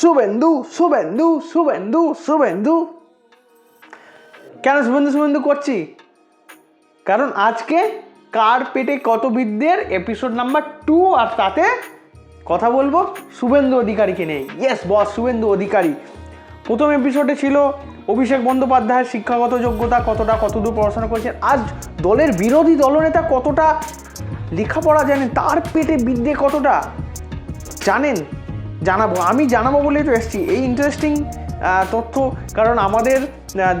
শুভেন্দু শুভেন্দু শুভেন্দু শুভেন্দু। কেন শুভেন্দু শুভেন্দু করছি? কারণ আজকে কার পেটে কত বিদ্যের এপিসোড নাম্বার টু আর তাতে কথা বলব শুভেন্দু অধিকারীকে নেই ইয়েস বস শুভেন্দু অধিকারী। প্রথম এপিসোডে ছিল অভিষেক বন্দ্যোপাধ্যায়ের শিক্ষাগত যোগ্যতা কতটা, কতদূর পড়াশোনা করেছেন আজ দলের বিরোধী দলনেতা কতটা, লেখাপড়া জানেন, তার পেটে বিদ্যে কতটা, জানেন? জানাব। আমি জানাব বলেই তো এসেছি। এই ইন্টারেস্টিং তথ্য, কারণ আমাদের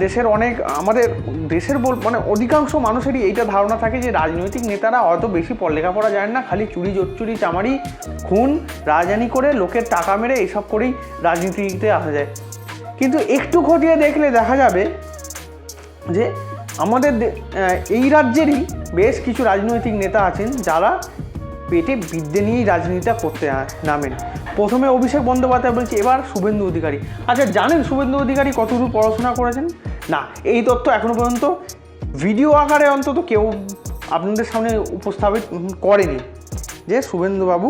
দেশের অনেক, আমাদের দেশের বল মানে অধিকাংশ মানুষেরই এইটা ধারণা থাকে যে রাজনৈতিক নেতারা হয়তো বেশি পড় লেখাপড়া জানেন না, খালি চুরি জোচ্চুরি, চামারি, খুন, রাজধানী করে লোকের টাকা মেরে এইসব করেই রাজনীতিতে আসা যায়। কিন্তু একটু খতিয়ে দেখলে দেখা যাবে যে আমাদের এই রাজ্যেরই বেশ কিছু রাজনৈতিক নেতা আছেন যারা পেটে বিদ্যে নিয়েই রাজনীতিটা করতে নামেন। প্রথমে অভিষেক বন্দ্যোপাধ্যায় বলছি, এবার শুভেন্দু অধিকারী। আচ্ছা জানেন শুভেন্দু অধিকারী কতদূর পড়াশোনা করেছেন? না, এই তথ্য এখনও পর্যন্ত ভিডিও আকারে অন্তত কেউ আপনাদের সামনে উপস্থাপিত করেনি যে শুভেন্দুবাবু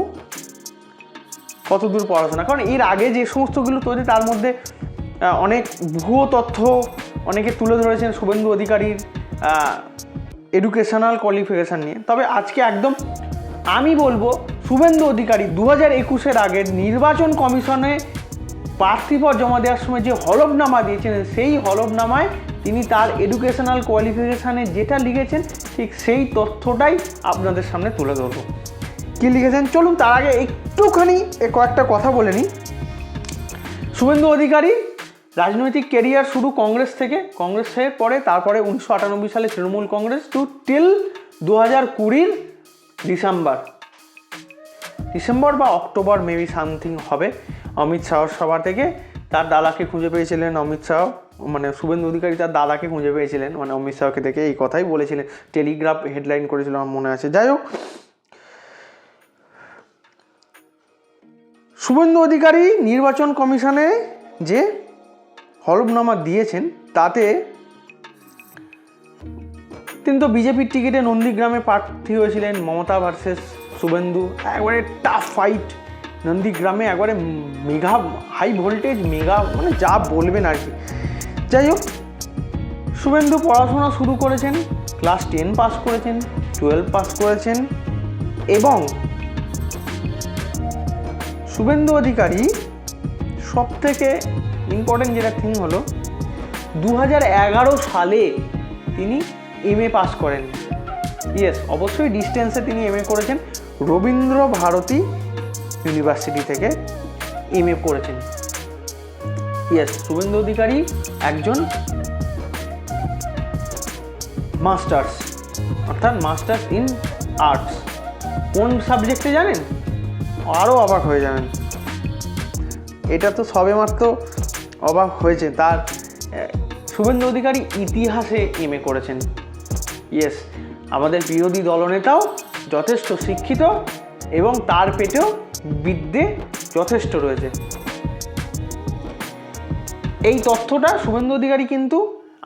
কত দূর পড়াশোনা। কারণ এর আগে যে সমস্তগুলো তৈরি, তার মধ্যে অনেক ভুয়ো তথ্য অনেকে তুলে ধরেছেন শুভেন্দু অধিকারীর এডুকেশনাল কোয়ালিফিকেশান নিয়ে। তবে আজকে একদম আমি বলব শুভেন্দু অধিকারী দু হাজার একুশের আগের নির্বাচন কমিশনে প্রার্থীপদ জমা দেওয়ার সময় যে হলফনামা দিয়েছিলেন, সেই হলফনামায় তিনি তার এডুকেশনাল কোয়ালিফিকেশানে যেটা লিখেছেন, ঠিক সেই তথ্যটাই আপনাদের সামনে তুলে ধরবো। কী লিখেছেন? চলুন তার আগে একটুখানি কয়েকটা কথা বলে নিই। শুভেন্দু অধিকারী, রাজনৈতিক কেরিয়ার শুরু কংগ্রেস থেকে। কংগ্রেসের পরে, তারপরে উনিশশো আটানব্বই সালে তৃণমূল কংগ্রেস টু টিল দু হাজার কুড়ির ডিসেম্বর। ডিসেম্বর বা অক্টোবর, মেবি সামথিং হবে। অমিত শাহর সভা থেকে তার দাদাকে খুঁজে পেয়েছিলেন অমিত শাহ। মানে শুভেন্দু অধিকারী তার দাদাকে খুঁজে পেয়েছিলেন। মানে অমিত শাহকে দেখে এই কথাই বলেছিলেন। টেলিগ্রাফ হেডলাইন করেছিল আমার মনে আছে। যাই হোক। শুভেন্দু অধিকারী নির্বাচন কমিশনে যে হলফনামা দিয়েছেন, তাতে তিনি তো বিজেপির টিকিটে নন্দীগ্রামে প্রার্থী হয়েছিলেন মমতা ভার্সেস শুভেন্দু। একবারে টাফ ফাইট নন্দীগ্রামে একবারে মেগা হাই ভোল্টেজ মেগা মানে যা বলবেন আর কি। যাই হোক, শুভেন্দু পড়াশোনা শুরু করেছেন ক্লাস টেন পাস করেছেন টুয়েলভ পাস করেছেন এবং শুভেন্দু অধিকারী সব থেকে ইম্পর্টেন্ট যেটা থিং হলো দু হাজার এগারো সালে তিনি এম এ পাস করেন ইয়েস অবশ্যই ডিস্টেন্সে তিনি এম এ করেছেন। রবীন্দ্র ভারতী ইউনিভার্সিটি থেকে এম এ করেছেন। ইয়েস শুভেন্দু অধিকারী একজন মাস্টার্স অর্থাৎ মাস্টার্স ইন আর্টস কোন সাবজেক্টে জানেন? আরও অবাক হয়ে যাবেন। এটা তো সবেমাত্র অবাক হয়েছে। তার শুভেন্দু অধিকারী ইতিহাসে এম করেছেন। ইয়েস আমাদের বিরোধী দলনেতাও যথেষ্ট শিক্ষিত এবং তার পেটেও বিদ্যে যথেষ্ট রয়েছে। এই তথ্যটা শুভেন্দু অধিকারী কিন্তু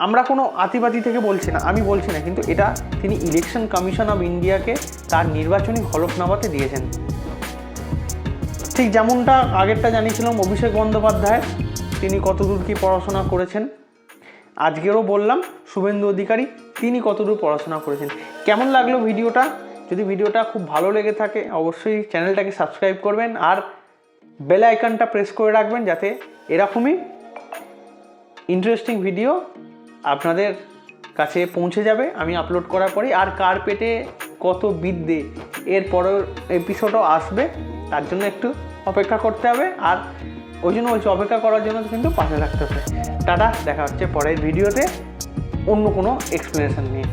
আমরা কোনো আতিবাতি থেকে বলছি না, আমি বলছি না, কিন্তু এটা তিনি ইলেকশন কমিশন অফ ইন্ডিয়াকে তার নির্বাচনী হলফনামাতে দিয়েছেন। ঠিক যেমনটা আগেরটা জানিয়েছিলাম অভিষেক বন্দ্যোপাধ্যায়, তিনি কতদূর কি পড়াশোনা করেছেন, আজকেরও বললাম শুভেন্দু অধিকারী তিনি কতদূর পড়াশোনা করেছেন? কেমন লাগল ভিডিওটা? যদি ভিডিওটা খুব ভালো লেগে থাকে, অবশ্যই চ্যানেলটাকে সাবস্ক্রাইব করবেন আর বেল আইকনটা প্রেস করে রাখবেন যাতে এরকমই ইন্টারেস্টিং ভিডিও আপনাদের কাছে পৌঁছে যাবে আমি আপলোড করার পরেই। আর কার পেটে কত বিদ্যে এর পরের এপিসোডও আসবে, তার জন্য একটু অপেক্ষা করতে হবে। আর ওই জন্য বলছি, অপেক্ষা করার জন্য কিন্তু পাশে থাকতে হবে। টাটা, দেখা হচ্ছে পরের ভিডিওতে অন্য কোনো এক্সপ্লেনেশন নিয়ে